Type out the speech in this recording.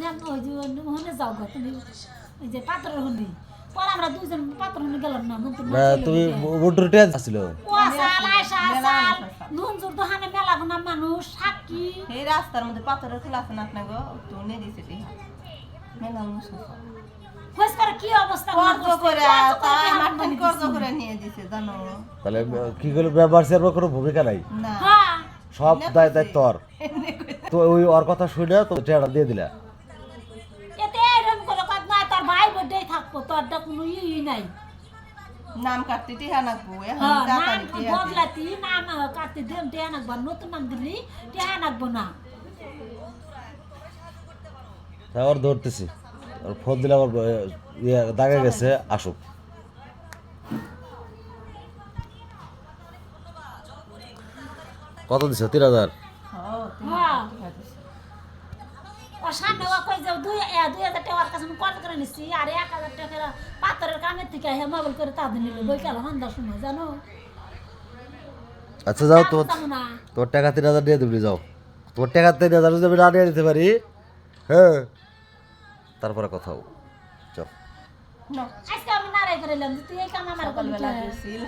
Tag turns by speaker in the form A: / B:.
A: নেন ওই যে যাও গো তুমি ওই যে পাত্রের হুন্ডি। পরে আমরা দুজন পাত্র গেলাম না
B: না, তুমি
A: আয়সা আসাল নুন জোর দোকানে মেলা গোনা মানুষ সাক্ষী।
C: এই রাস্তার মধ্যে পাথরের খোলা আছে না তো নিয়ে দিছে মেলা
A: কি অবস্থা?
C: করে নিয়ে দিছে। জানো।
B: তাহলে কি কোনো ভূমিকা নাই?
C: না।
A: হ্যাঁ।
B: সব দায় দায় তোর তো ওই ওর কথা শুনে তো চেহারা দিয়ে দিলা।
A: তোরটা কোনো ই নাই।
C: নাম কাটতে টিহা নাকবো
A: হ্যাঁ নাম
C: টিহা।
A: বদলাতি নাম কাটতে দেন নাকবো নতুন নাম দিলি টেয়া নাকবো না।
B: ওর ধরতেছি। ওর ফোন দিলে আমার ইয়ে দাগে গেছে আসুক। কত দিছে? তিন হাজার?
C: টিহা
A: ও সামনে কই যাও দুই এ, দুই হাজার টাকার নিচ্ছি আর এক হাজার টাকার পাথরের কানের থেকে হে মোবাইল করে তাদের নিল বই কালো সন্ধ্যার সময় জানো?
B: আচ্ছা যাও তোর তোর টাকা তিন হাজার দিয়ে দিবি যাও। তোর টাকা তিন হাজার যদি আমি না নিয়ে দিতে পারি হ্যাঁ। তারপরে কথা হোক চল
C: না,
A: আজকে আমি নারাই করে এলাম তুই এই কাম আমার করলি
C: সকালবেলা
A: কে?
C: গেছিল।